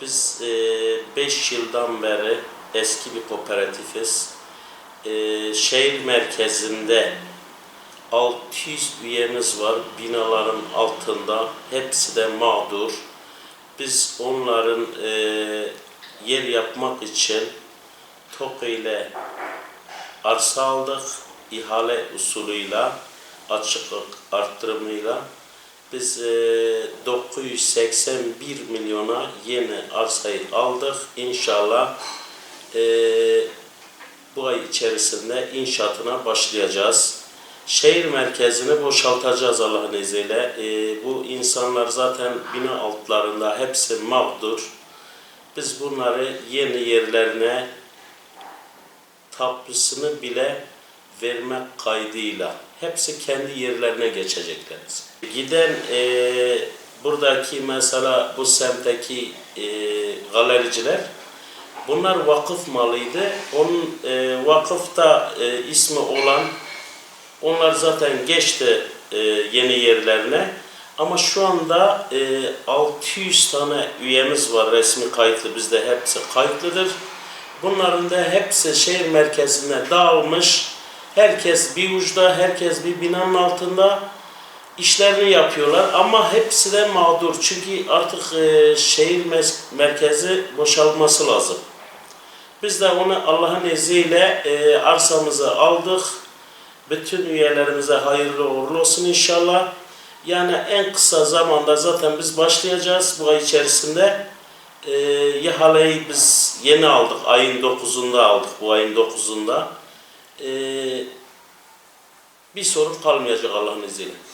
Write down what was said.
Biz 5 yıldan beri eski bir kooperatifiz. E, şehir merkezinde 600 üyemiz var binaların altında. Hepsi de mağdur. Biz onların e, yer yapmak için TOKİ ile arsa aldık. ihale usulüyle, açıklık arttırımıyla biz e, 981 milyona yeni arsayı aldık. İnşallah e, bu ay içerisinde inşaatına başlayacağız. Şehir merkezini boşaltacağız Allah'ın izniyle. E, bu insanlar zaten bina altlarında hepsi mağdur. Biz bunları yeni yerlerine tapusunu bile vermek kaydıyla hepsi kendi yerlerine geçecekler. Giden e, buradaki mesela bu semtteki e, galericiler bunlar vakıf malıydı. Onun e, vakıfta e, ismi olan onlar zaten geçti e, yeni yerlerine. Ama şu anda e, 600 tane üyemiz var resmi kayıtlı bizde hepsi kayıtlıdır. Bunların da hepsi şehir merkezine dağılmış. Herkes bir uçta, herkes bir binanın altında işlerini yapıyorlar ama hepsi de mağdur. Çünkü artık e, şehir merkezi boşalması lazım. Biz de onu Allah'ın izniyle e, arsamızı aldık. Bütün üyelerimize hayırlı uğurlu olsun inşallah. Yani en kısa zamanda zaten biz başlayacağız bu ay içerisinde. E, ihaleyi biz yeni aldık. Ayın 9'unda aldık. Bu ayın 9'unda. E, bir sorun kalmayacak Allah'ın izniyle.